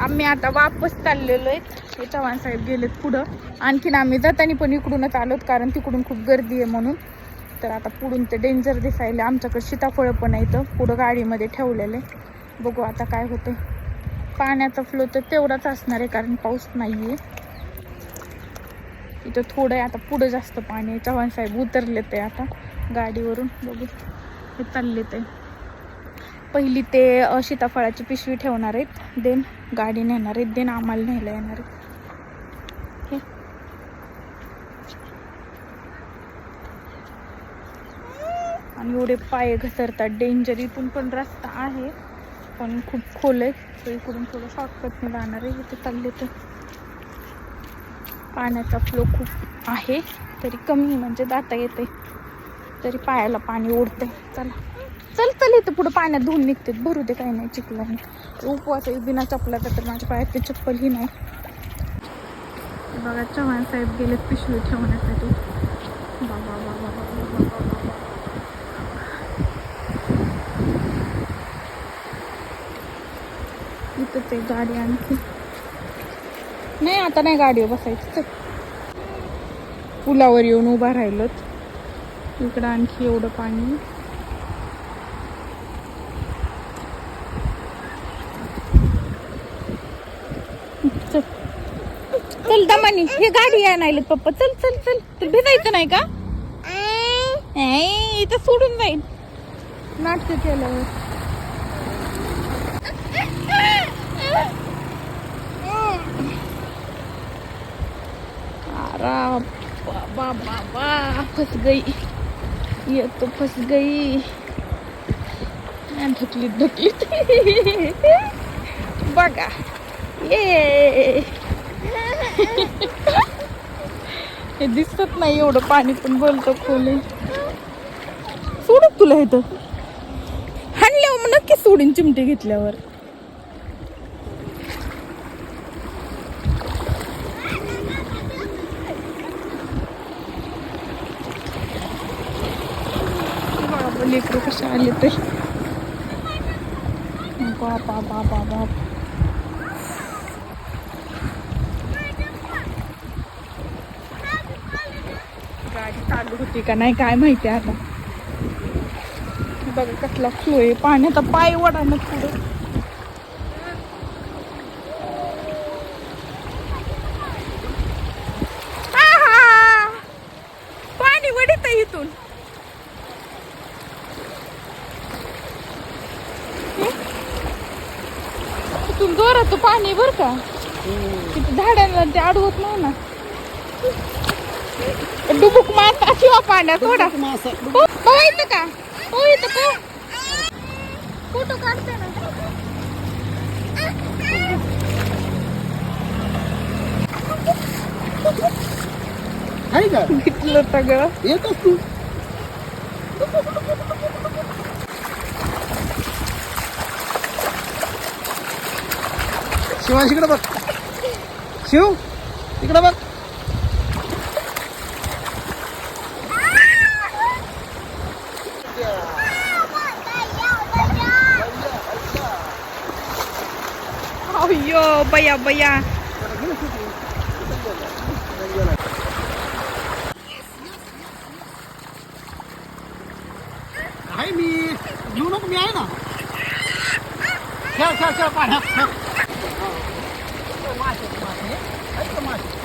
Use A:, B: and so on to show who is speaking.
A: आम्ही आता वापस चाललेलो आहेत हे चव्हाण साहेब गेलेत पुढं. आणखीन आम्ही जाताना पण इकडूनच आलोत कारण तिकडून खूप गर्दी आहे म्हणून. तर आता पुढून ते डेंजर दिसायले आमच्याकडे सीताफळं पण आहे इथं पुढं गाडीमध्ये ठेवलेले बघू आता काय होतं पाण्याचा फ्लो तर तेवढाच असणार आहे कारण पाऊस नाही आहे इथं थोडं आहे आता पुढं जास्त पाणी आहे. चव्हाण साहेब उतरले ते आता गाडीवरून. बघू. हे चाललेत आहे. पहिली ते सीताफळाची पिशवी ठेवणार आहेत. देन गाडी नेणार आहेत. देन आम्हाला न्यायला येणार आहेत. आणि एवढे पाय घसरतात. डेंजर इथून पण रस्ता आहे. पण खूप खोल आहे. तर इकडून थोडं शॉर्टकटने जाणार आहे. इथे चालले तर. पाण्याचा फ्लो खूप आहे. तरी कमी म्हणजे जाता येते तरी पायाला पाणी ओढते चला. चल चल इथं पुढं पाण्यात धुवून निघते. भरू दे काही नाही चिखलाने उपवास आहे बिना चपला तर माझ्या पायात ते चप्पलही नाही. बघा चव्हाण साहेब गेले पिशवी ठेवण्यासाठी. बाबा बाबा बाबा. इथं ते गाडी आणखी. नाही आता नाही गाडीवर बसायचं. चल. पुलावर येऊन उभा राहिलोत. इकडं आणखी एवढं पाणी चल दमानी हे गाडी आणायला पप्पा. चल चल चल. तू भिजायचं नाही का? नाही, इथं सोडून जाईल. नाटक अरे बाबा बाबा फस गई. ये तो फस गई. ढकलीत ढकलीत बघा. ये. हे दिसत नाही एवढं पाणी पण बोलतं खोले. सोडत तुला इथं हाणल्यावर मग नक्की सोडीन चिमटे घेतल्यावर. बाबा लेकरं कसे आले ते बाबा बाबा बाबा गाडी चालू होती का नाही काय माहिती आता. बघा कसला फ्लो आहे. पाण्याचा पाय वडा ना पुढे! पाणी वडीत इथून. इथून जोरात पाणी बर का? तिथे झाडांना ते अडवत नाही ना. डुबुक मारता किंवा पाण्यात थोडा हो बघायचं का हो इथं का फोटो काढते ना
B: आहे का
A: घेतलं सगळं
B: येतच तू शिवांश इकडे बघ शिव इकडे बघ
A: अय्यो बया बया
B: आहे मी घेऊ नको मी आहे ना. खेळ खेळ खेळ पाण्यात मासे मासे